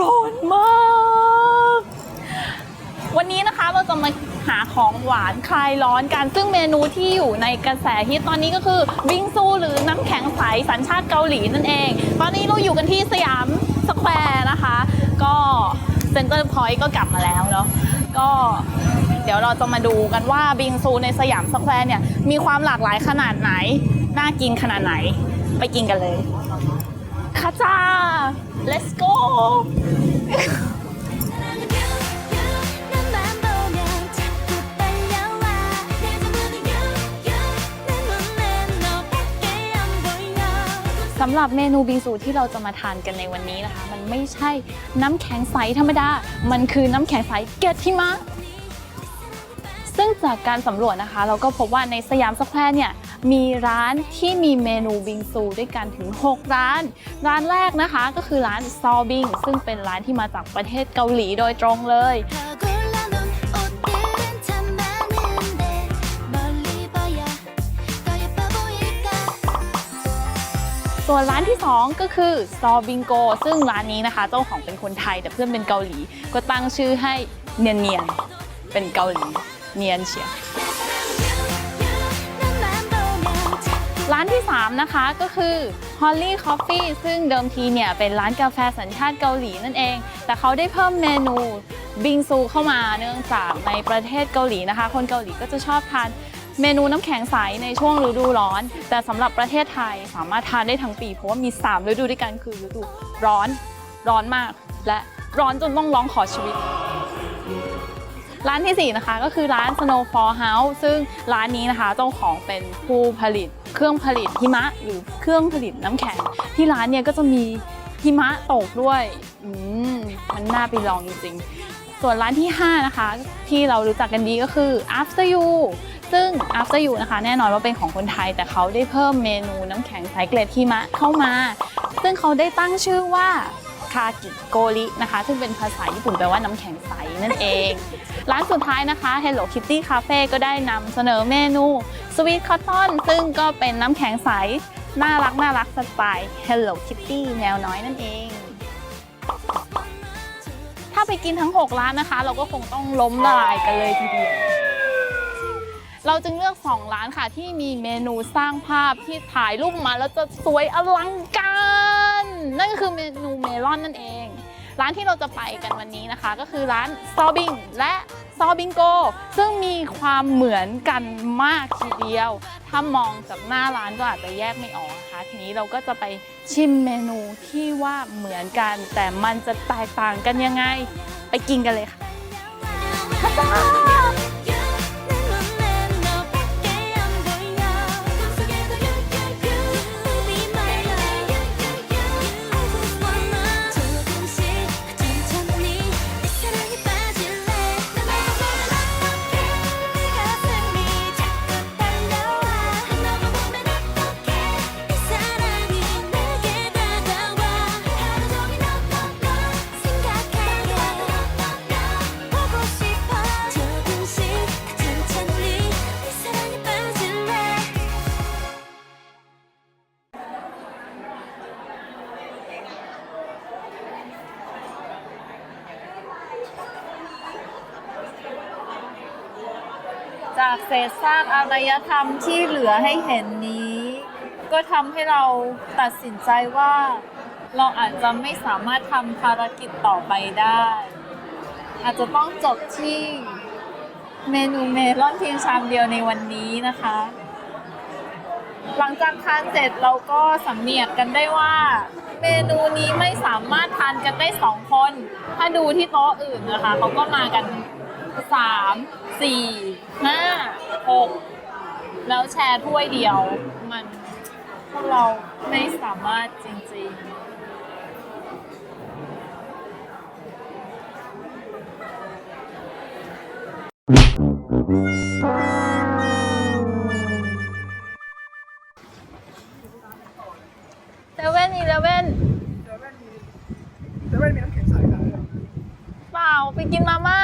ร้อนมาก วันนี้นะคะเราจะมาหาของหวานคลายร้อนกัน ซึ่งเมนูที่อยู่ในกระแสฮิตตอนนี้ก็คือบิงซูหรือน้ำแข็งใสสัญชาติเกาหลีนั่นเอง ตอนนี้เราอยู่กันที่สยามสแควร์นะคะ ก็เซ็นเตอร์พอยต์ก็กลับมาแล้วเนาะก็เดี๋ยวเราจะมาดูกันว่าบิงซูในสยามสแควร์เนี่ย มีความหลากหลายขนาดไหน น่ากินขนาดไหน ไปกินกันเลยคาจ้า let's go สำหรับเมนูบิงซูที่เราจะมาทานกันในวันนี้นะคะ มันไม่ใช่น้ำแข็งใสธรรมดา มันคือน้ำแข็งใสเกตทิมะซึ่งจากการสำรวจนะคะ เราก็พบว่าในสยามสแควร์เนี่ย มีร้านที่มีเมนูบิงซูด้วยกันถึง 6 ร้าน ร้านแรกนะคะก็คือร้านซอบิงซึ่งเป็นร้านที่มาจากประเทศเกาหลีโดยตรงเลยส่วนร้านที่ 2 ก็คือซอบิงโกซึ่งร้านนี้นะคะเจ้าของเป็นคนไทยแต่เพื่อนเป็นเกาหลี ก็ตั้งชื่อให้เนียนเนียนเป็นเกาหลีเนียนเฉีย ร้านที่ 3 นะคะก็คือ Holly Coffee ซึ่งเดิมทีเนี่ยเป็นร้านกาแฟสัญชาติเกาหลีนั่นเอง แต่เขาได้เพิ่มเมนูบิงซูเข้ามาเนื่องจากในประเทศเกาหลีนะคะ คนเกาหลีก็จะชอบทานเมนูน้ำแข็งใสในช่วงฤดูร้อน แต่สำหรับประเทศไทยสามารถทานได้ทั้งปี เพราะว่ามี 3 ฤดูด้วยกันคือฤดูร้อน ร้อนมาก และร้อนจนต้องร้องขอชีวิต ร้านทีสี่4 นะคะก็คือร้าน Snowfall House ซึ่งร้านนี้นะคะเจ้าของเป็นผู้ผลิต เครื่องผลิตหิมะหรือเครื่องผลิตน้ำแข็ง ที่ร้านเนี่ยก็จะมีหิมะตกด้วยอืมมันน่าไปลองจริงๆ ส่วนร้านที่ 5 นะคะ ที่เรารู้จักกันดีก็คือ After You ซึ่ง After You นะคะ แน่นอนว่าเป็นของคนไทย แต่เขาได้เพิ่มเมนูน้ำแข็งใสเกล็ดหิมะเข้ามา ซึ่งเขาได้ตั้งชื่อว่าคากิโกรินะคะ ซึ่งเป็นภาษาญี่ปุ่นแปลว่าน้ำแข็งใสนั่นเอง ร้านสุดท้ายนะคะ Hello Kitty Cafe ก็ได้นำเสนอเมนู Sweet Cotton ซึ่งก็เป็นน้ำแข็งใส น่ารักน่ารักสไตล์ Hello Kitty แมวน้อยนั่นเอง ถ้าไปกินทั้ง 6 ร้านนะคะ เราก็คงต้องล้มละลายกันเลยทีเดียว เราจึงเลือก 2 ร้านค่ะ ที่มีเมนูสร้างภาพที่ถ่ายรูปมาแล้วจะสวยอลังการ นั่นก็คือเมนูเมลอนนั่นเอง ร้านที่เราจะไปกันวันนี้นะคะ ก็คือร้านซอบิงและซอบิงโกซึ่งมีความเหมือนกันมากทีเดียว ถ้ามองจากหน้าร้านก็อาจจะแยกไม่ออกนะคะ ทีนี้เราก็จะไปชิมเมนูที่ว่าเหมือนกัน แต่มันจะแตกต่างกันยังไง ไปกินกันเลยค่ะ จากเศษซากอารยธรรมที่เหลือให้เห็นนี้ ก็ทำให้เราตัดสินใจว่า เราอาจจะไม่สามารถทำภารกิจต่อไปได้ อาจจะต้องจบที่เมนูเมลอนเพียงชามเดียวในวันนี้นะคะ หลังจากทานเสร็จเราก็สำเนียกกันได้ว่า เมนูนี้ไม่สามารถทานกันได้สองคน ถ้าดูที่โต๊ะอื่นนะคะเขาก็มากัน สามสี่ห้าหกแล้วแชร์ถ้วยเดียว มันพวกเราไม่สามารถจริงๆเซเว่นอีเลเว่นเซเว่นมีน้ำแข็งใสขายด้วยเปล่า ไปกินมาม่า